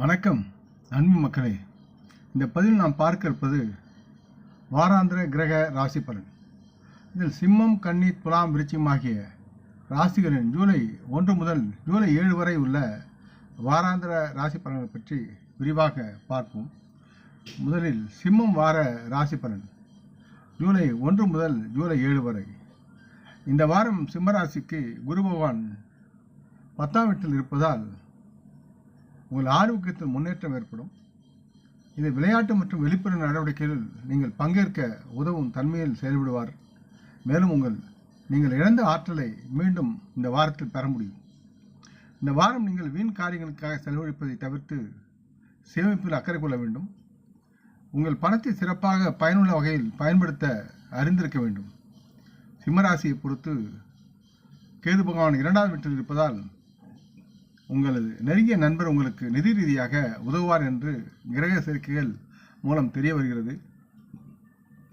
வணக்கம் அன்பு மக்களே. இந்த பதிவில் நாம் பார்க்க இருப்பது வாராந்திர கிரக ராசி பலன். இதில் சிம்மம் கன்னி துலாம் விருச்சியம் ஆகிய ராசிகளின் ஜூலை ஒன்று முதல் ஜூலை ஏழு வரை உள்ள வாராந்திர ராசி பலன்களை பற்றி விரிவாக பார்ப்போம். முதலில் சிம்மம் வார ராசி பலன். ஜூலை ஒன்று முதல் ஜூலை ஏழு வரை. இந்த வாரம் சிம்மராசிக்கு குரு பகவான் பத்தாம் வீட்டில் இருப்பதால் உங்கள் ஆரோக்கியத்தில் முன்னேற்றம் ஏற்படும். இது விளையாட்டு மற்றும் வெளிப்புற நடவடிக்கைகளில் நீங்கள் பங்கேற்க உதவும் தன்மையில் செயல்படுவார். மேலும் உங்கள் நீங்கள் இழந்த ஆற்றலை மீண்டும் இந்த வாரத்தில் பெற முடியும். இந்த வாரம் நீங்கள் வீண் காரியங்களுக்காக செலவழிப்பதை தவிர்த்து சேமிப்பில் அக்கறை கொள்ள வேண்டும். உங்கள் பணத்தை சிறப்பாக பயனுள்ள வகையில் பயன்படுத்த அறிந்திருக்க வேண்டும். சிம்மராசியை பொறுத்து கேது பகவான் இரண்டாவது வீட்டில் இருப்பதால் உங்களது நெருங்கிய நண்பர் உங்களுக்கு நிதி ரீதியாக உதவுவார் என்று கிரக சேர்க்கைகள் மூலம் தெரிய வருகிறது.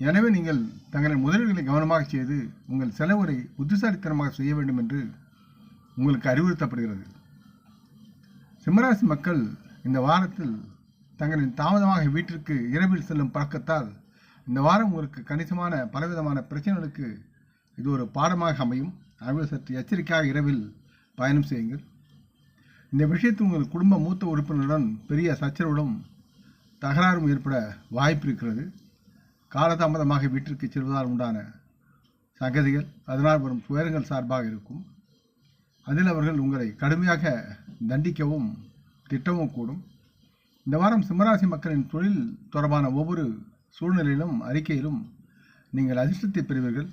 எனவே நீங்கள் தங்களின் முதலீடுகளை கவனமாக செய்து உங்கள் செலவுகளை புத்திசாலித்தனமாக செய்ய வேண்டும் என்று உங்களுக்கு அறிவுறுத்தப்படுகிறது. சிம்மராசி மக்கள் இந்த வாரத்தில் தங்களின் தாமதமாக வீட்டிற்கு இரவில் செல்லும் பழக்கத்தால் இந்த வாரம் உங்களுக்கு கணிசமான பலவிதமான பிரச்சனைகளுக்கு இது ஒரு பாடமாக அமையும். ஆகவே சற்று எச்சரிக்கையாக இரவில் பயணம் செய்யுங்கள். இந்த விஷயத்தில் உங்கள் குடும்ப மூத்த உறுப்பினருடன் பெரிய சச்சரவுடன் தகராறும் ஏற்பட வாய்ப்பு இருக்கிறது. காலதாமதமாக வீட்டிற்கு செல்வதால் உண்டான சங்கதிகள் அதனால் வரும் துயரங்கள் சார்பாக இருக்கும். அதில் அவர்கள் உங்களை கடுமையாக தண்டிக்கவும் திட்டவும் கூடும். இந்த வாரம் சிம்மராசி மக்களின் தொழில் தொடர்பான ஒவ்வொரு சூழ்நிலையிலும் அறிக்கையிலும் நீங்கள் அதிர்ஷ்டத்தை பெறுவீர்கள்.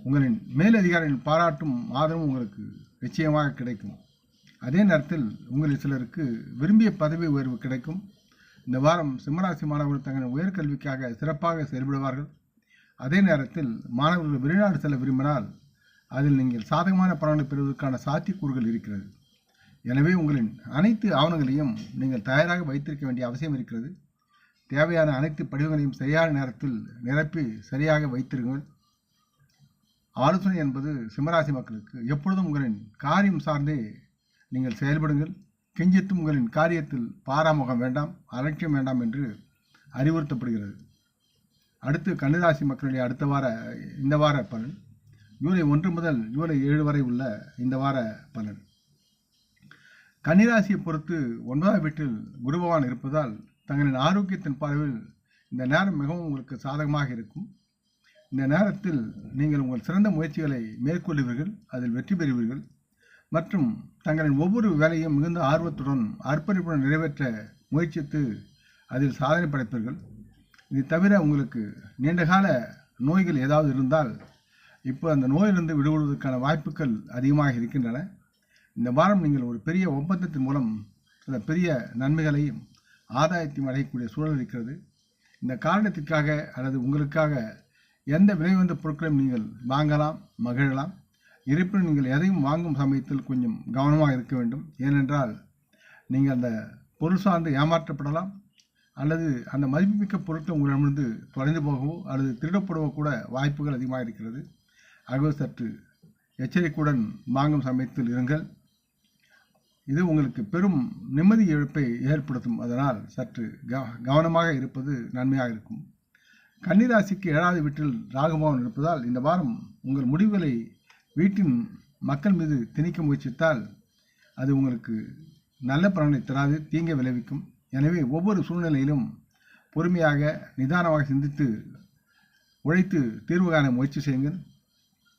உங்களின் மேலதிகாரிகளின் பாராட்டும் ஆதரவும் உங்களுக்கு நிச்சயமாக கிடைக்கும். அதே நேரத்தில் உங்களில் சிலருக்கு விரும்பிய பதவி உயர்வு கிடைக்கும். இந்த வாரம் சிம்மராசி மாணவர்கள் தங்கள் உயர்கல்விக்காக சிறப்பாக செயல்படுவார்கள். அதே நேரத்தில் மாணவர்கள் வெளிநாடு செல்ல விரும்பினால் அதில் நீங்கள் சாதகமான பலனை பெறுவதற்கான சாத்தியக்கூறுகள் இருக்கிறது. எனவே உங்களின் அனைத்து ஆவணங்களையும் நீங்கள் தயாராக வைத்திருக்க வேண்டிய அவசியம் இருக்கிறது. தேவையான அனைத்து படிவங்களையும் சரியான நேரத்தில் நிரப்பி சரியாக வைத்திருங்கள். ஆலோசனை என்பது சிம்மராசி மக்களுக்கு எப்பொழுதும் உங்களின் காரியம் சார்ந்தே நீங்கள் செயல்படுங்கள். கெஞ்சித்தும் உங்களின் காரியத்தில் பாராமுகம் வேண்டாம் அலட்சியம் வேண்டாம் என்று அறிவுறுத்தப்படுகிறது. அடுத்து கன்னிராசி மக்களுடைய அடுத்த வார இந்த வார பலன். ஜூலை ஒன்று முதல் ஜூலை ஏழு வரை உள்ள இந்த வார பலன். கன்னிராசியை பொறுத்து ஒன்பதாம் வீட்டில் குருபவான் இருப்பதால் தங்களின் ஆரோக்கியத்தின் பார்வையில் இந்த நேரம் மிகவும் உங்களுக்கு சாதகமாக இருக்கும். இந்த நேரத்தில் நீங்கள் உங்கள் சிறந்த முயற்சிகளை மேற்கொள்வீர்கள் அதில் வெற்றி பெறுவீர்கள். மற்றும் தங்களின் ஒவ்வொரு வேலையும் மிகுந்த ஆர்வத்துடன் அர்ப்பணிப்புடன் நிறைவேற்ற முயற்சித்து அதில் சாதனை படைப்பீர்கள். இது தவிர உங்களுக்கு நீண்டகால நோய்கள் ஏதாவது இருந்தால் இப்போ அந்த நோயிலிருந்து விடுபடுவதற்கான வாய்ப்புகள் அதிகமாக இருக்கின்றன. இந்த வாரம் நீங்கள் ஒரு பெரிய ஒப்பந்தத்தின் மூலம் சில பெரிய நன்மைகளையும் ஆதாயத்தையும் அடையக்கூடிய சூழல் இருக்கிறது. இந்த காரணத்திற்காக அல்லது உங்களுக்காக எந்த விலை வந்த பொருட்களையும் நீங்கள் வாங்கலாம் மகிழலாம். இருப்பினும் நீங்கள் எதையும் வாங்கும் சமயத்தில் கொஞ்சம் கவனமாக இருக்க வேண்டும். ஏனென்றால் நீங்கள் அந்த பொருள் சார்ந்து ஏமாற்றப்படலாம் அல்லது அந்த மதிப்புமிக்க பொருட்கள் உங்களிடமிருந்து தொலைந்து போகவோ அல்லது திருடப்படவோ கூட வாய்ப்புகள் அதிகமாக இருக்கிறது. ஆகவே சற்று எச்சரிக்கையுடன் வாங்கும் சமயத்தில் இருங்கள். இது உங்களுக்கு பெரும் நிம்மதி இழப்பை ஏற்படுத்தும். அதனால் சற்று கவனமாக இருப்பது நன்மையாக இருக்கும். கன்னிராசிக்கு ஏழாவது வீட்டில் ராகுபவன் இருப்பதால் இந்த வாரம் உங்கள் முடிவுகளை வீட்டின் மக்கள் மீது திணிக்க முயற்சித்தால் அது உங்களுக்கு நல்ல பலனை தராது தீங்க விளைவிக்கும். எனவே ஒவ்வொரு சூழ்நிலையிலும் பொறுமையாக நிதானமாக சிந்தித்து உழைத்து தீர்வு காண முயற்சி செய்யுங்கள்.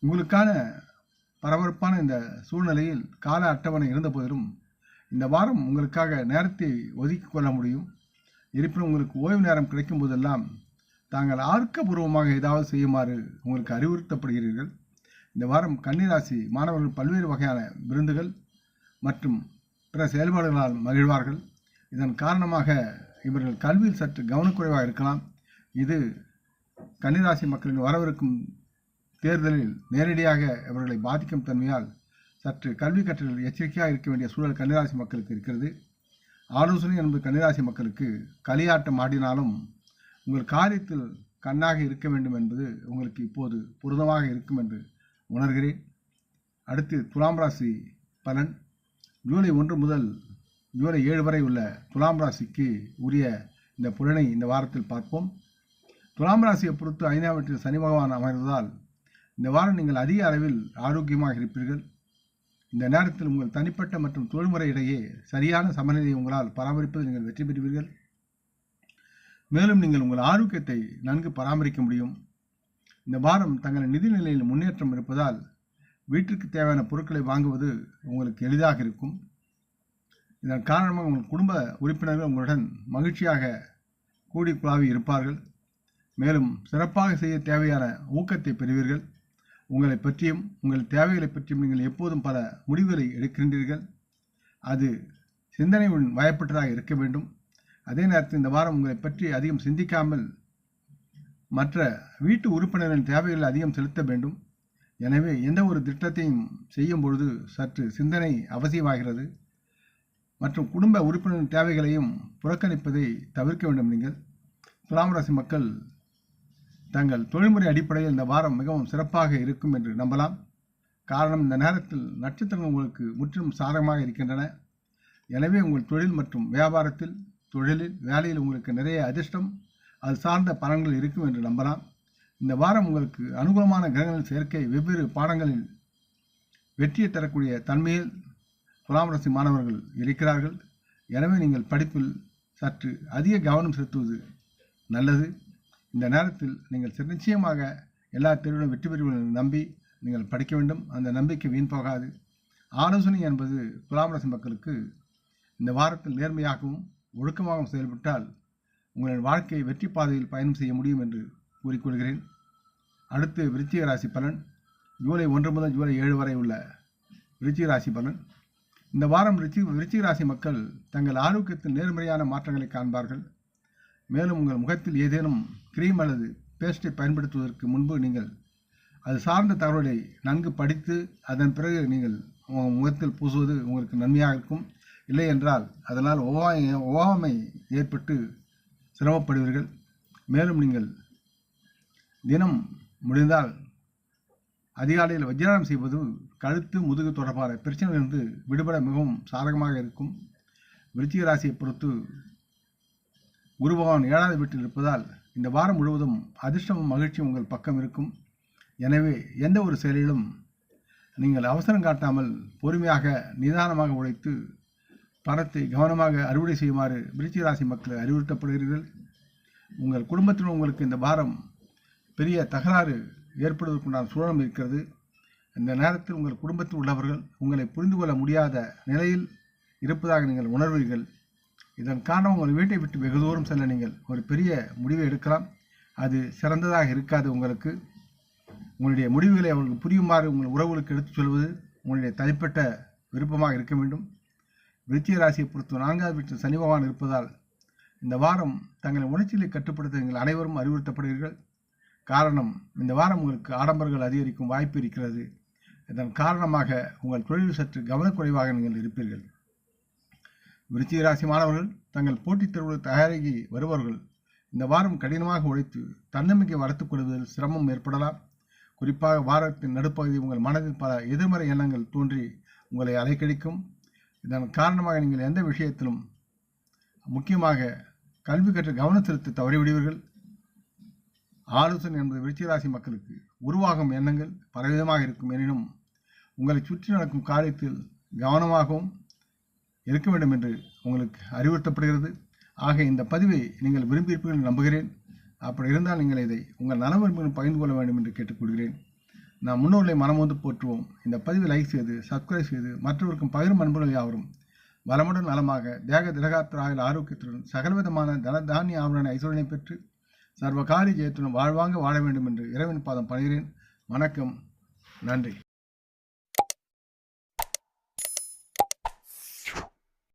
உங்களுக்கான பரபரப்பான இந்த சூழ்நிலையில் கால அட்டவணை இருந்தபோதிலும் இந்த வாரம் உங்களுக்காக நேரத்தை ஒதுக்கி கொள்ள முடியும். இருப்பினும் உங்களுக்கு ஓய்வு நேரம் கிடைக்கும் போதெல்லாம் தாங்கள் ஆர்க்கபூர்வமாக ஏதாவது செய்யுமாறு உங்களுக்கு அறிவுறுத்தப்படுகிறீர்கள். இந்த வாரம் கன்னிராசி மாணவர்கள் பல்வேறு வகையான விருந்துகள் மற்றும் பிற செயல்பாடுகளால் மகிழ்வார்கள். இதன் காரணமாக இவர்கள் கல்வியில் சற்று கவனக்குறைவாக இருக்கலாம். இது கன்னிராசி மக்களின் வரவிருக்கும் தேர்தலில் நேரடியாக இவர்களை பாதிக்கும் தன்மையால் சற்று கல்வி கற்றலில் எச்சரிக்கையாக இருக்க வேண்டிய சூழல் கன்னிராசி மக்களுக்கு இருக்கிறது. ஆலோசனை என்பது கன்னிராசி மக்களுக்கு களியாட்டம் ஆடினாலும் உங்கள் காரியத்தில் கண்ணாக இருக்க வேண்டும் என்பது உங்களுக்கு இப்போது புரதமாக இருக்கும் என்று உணர்கிறேன். அடுத்து துலாம் ராசி பலன். ஜூலை ஒன்று முதல் ஜூலை ஏழு வரை உள்ள துலாம் ராசிக்கு உரிய இந்த புலனை இந்த வாரத்தில் பார்ப்போம். துலாம் ராசியை பொறுத்து ஐந்தாம் வீட்டில் சனி பகவான் அமைந்ததால் இந்த வாரம் நீங்கள் அதிக அளவில் ஆரோக்கியமாக இருப்பீர்கள். இந்த நேரத்தில் உங்கள் தனிப்பட்ட மற்றும் தொழில்முறை இடையே சரியான சமநிலையை உங்களால் பராமரிப்பதில் நீங்கள் வெற்றி பெறுவீர்கள். மேலும் நீங்கள் உங்கள் ஆரோக்கியத்தை நன்கு பராமரிக்க முடியும். இந்த வாரம் தங்கள் நிதி நிலையில் முன்னேற்றம் இருப்பதால் வீட்டிற்கு தேவையான பொருட்களை வாங்குவது உங்களுக்கு எளிதாக இருக்கும். இதன் காரணமாக உங்கள் குடும்ப உறுப்பினர்கள் உங்களுடன் மகிழ்ச்சியாக கூடி குழாவி இருப்பார்கள். மேலும் சிறப்பாக செய்ய தேவையான ஊக்கத்தை பெறுவீர்கள். உங்களை பற்றியும் உங்கள் தேவைகளை பற்றியும் நீங்கள் எப்போதும் பல முடிவுகளை எடுக்கின்றீர்கள். அது சிந்தனையுடன் வயப்பட்டதாக இருக்க வேண்டும். அதே நேரத்தில் இந்த வாரம் உங்களை பற்றி அதிகம் சிந்திக்காமல் மற்ற வீட்டு உறுப்பினரின் தேவைகளை அதிகம் செலுத்த வேண்டும். எனவே எந்த ஒரு திட்டத்தையும் செய்யும் பொழுது சற்று சிந்தனை அவசியமாகிறது. மற்றும் குடும்ப உறுப்பினரின் தேவைகளையும் புறக்கணிப்பதை தவிர்க்க வேண்டும் நீங்கள். துலாம் ராசி மக்கள் தங்கள் தொழில்முறை அடிப்படையில் இந்த வாரம் மிகவும் சிறப்பாக இருக்கும் என்று நம்பலாம். காரணம் இந்த நேரத்தில் நட்சத்திரங்கள் உங்களுக்கு முற்றிலும் சாதகமாக இருக்கின்றன. எனவே உங்கள் தொழில் மற்றும் வியாபாரத்தில் தொழிலில் வேலையில் உங்களுக்கு நிறைய அதிர்ஷ்டம். அது சார்ந்த பலன்கள் இருக்கும் என்று நம்பலாம். இந்த வாரம் உங்களுக்கு அனுகூலமான கிரகங்களின் சேர்க்கை வெவ்வேறு பாடங்களில் வெற்றியை தரக்கூடிய தன்மையில் துலாம் ராசி மாணவர்கள் இருக்கிறார்கள். எனவே நீங்கள் படிப்பில் சற்று அதிக கவனம் செலுத்துவது நல்லது. இந்த நேரத்தில் நீங்கள் நிச்சயமாக எல்லா தேர்விலும் வெற்றி பெறுவீர்கள் நம்பி நீங்கள் படிக்க வேண்டும். அந்த நம்பிக்கை வீண் போகாது. ஆலோசனை என்பது துலாம் ராசி மக்களுக்கு இந்த வாரத்தில் நேர்மையாகவும் ஒழுக்கமாகவும் செயல்பட்டால் உங்களின் வாழ்க்கையை வெற்றி பாதையில் பயணம் செய்ய முடியும் என்று கூறிக்கொள்கிறேன். அடுத்து விருச்சிக ராசி பலன். ஜூலை ஒன்று முதல் ஜூலை ஏழு வரை உள்ள விருச்சிக ராசி பலன். இந்த வாரம் ரிச்சி விருச்சிக ராசி மக்கள் தங்கள் ஆரோக்கியத்தில் நேர்மறையான மாற்றங்களை காண்பார்கள். மேலும் உங்கள் முகத்தில் ஏதேனும் கிரீம் அல்லது பேஸ்ட்டை பயன்படுத்துவதற்கு முன்பு நீங்கள் அது சார்ந்த தகவலை நன்கு படித்து அதன் பிறகு நீங்கள் உங்கள் முகத்தில் பூசுவது உங்களுக்கு நன்மையாக இருக்கும். இல்லை என்றால் அதனால் ஒவ்வாமை ஒவ்வாமை ஏற்பட்டு சிரமப்படுவீர்கள். மேலும் நீங்கள் தினம் முடிந்தால் அதிகாலையில் வஜ்ரானம் செய்வது கழுத்து முதுகு தொடர்பான பிரச்சனையிலிருந்து விடுபட மிகவும் சாதகமாக இருக்கும். விருச்சிக ராசியை பொறுத்து குரு பகவான் ஏழாவது வீட்டில் இருப்பதால் இந்த வாரம் முழுவதும் அதிர்ஷ்டமும் மகிழ்ச்சியும் உங்கள் பக்கம் இருக்கும். எனவே எந்த ஒரு செயலிலும் நீங்கள் அவசரம் காட்டாமல் பொறுமையாக நிதானமாக உழைத்து பணத்தை கவனமாக அறுவடை செய்யுமாறு விருச்சிகராசி மக்கள் அறிவுறுத்தப்படுகிறீர்கள். உங்கள் குடும்பத்தில் உங்களுக்கு இந்த வாரம் பெரிய தகராறு ஏற்படுவதற்குண்டான சூழலும் இருக்கிறது. இந்த நேரத்தில் உங்கள் குடும்பத்தில் உள்ளவர்கள் உங்களை புரிந்து கொள்ள முடியாத நிலையில் இருப்பதாக நீங்கள் உணர்வீர்கள். இதன் காரணம் உங்கள் வீட்டை விட்டு வெகு தூரம் செல்ல நீங்கள் ஒரு பெரிய முடிவை எடுக்கலாம். அது சிறந்ததாக இருக்காது உங்களுக்கு. உங்களுடைய முடிவுகளை அவர்களுக்கு புரியுமாறு உங்கள் உறவுகளுக்கு எடுத்துச் சொல்வது உங்களுடைய தனிப்பட்ட விருப்பமாக இருக்க வேண்டும். விருச்சிக ராசியை பொறுத்து நான்காவது வீட்டில் சனி பகவான் இருப்பதால் இந்த வாரம் தங்களை உணர்ச்சிகளை கட்டுப்படுத்த நீங்கள் அனைவரும் அறிவுறுத்தப்படுவீர்கள். காரணம் இந்த வாரம் உங்களுக்கு ஆடம்பரங்கள் அதிகரிக்கும் வாய்ப்பு இருக்கிறது. இதன் காரணமாக உங்கள் தொழில் சற்று கவனக்குறைவாக நீங்கள் இருப்பீர்கள். விருச்சிக ராசி மாணவர்கள் தங்கள் போட்டித் தேர்வுகள் தயாராகி வருபவர்கள் இந்த வாரம் கடினமாக உழைத்து தன்னம்பிக்கை வளர்த்துக் கொள்வதில் சிரமம் ஏற்படலாம். குறிப்பாக வாரத்தின் நடுப்பகுதி உங்கள் மனதில் பல எதிர்மறை எண்ணங்கள் தோன்றி உங்களை அலைக்கழிக்கும். இதன் காரணமாக நீங்கள் எந்த விஷயத்திலும் முக்கியமாக கல்வி கற்று கவனம் செலுத்த தவறிவிடுவீர்கள். ஆலோசனை என்பது விருச்சிகராசி மக்களுக்கு உருவாகும் எண்ணங்கள் பலவிதமாக இருக்கும். எனினும் உங்களை சுற்றி நடக்கும் காரியத்தில் கவனமாகவும் இருக்க வேண்டும் என்று உங்களுக்கு அறிவுறுத்தப்படுகிறது. ஆக இந்த பதிவை நீங்கள் விரும்பியிருப்பீர்கள் நம்புகிறேன். அப்படி இருந்தால் நீங்கள் இதை உங்கள் நல பகிர்ந்து கொள்ள வேண்டும் என்று கேட்டுக்கொள்கிறேன். நான் முன்னோர்களை மனமோந்து போற்றுவோம். இந்த பதிவை லைக் செய்து சப்ஸ்கிரைப் செய்து மற்றவருக்கும் பகிரும் அன்புகள் யாவரும். வளமுடன் நலமாக தேக திரகாத்திராயில் ஆரோக்கியத்துடன் சகலவிதமான தன தானிய ஆவண ஐஸ்வரனை பெற்று சர்வகாரி ஜெயத்துடன் வாழ்வாங்க வாழ வேண்டும் என்று இறைவன் பாதம் பணிகிறேன். வணக்கம். நன்றி.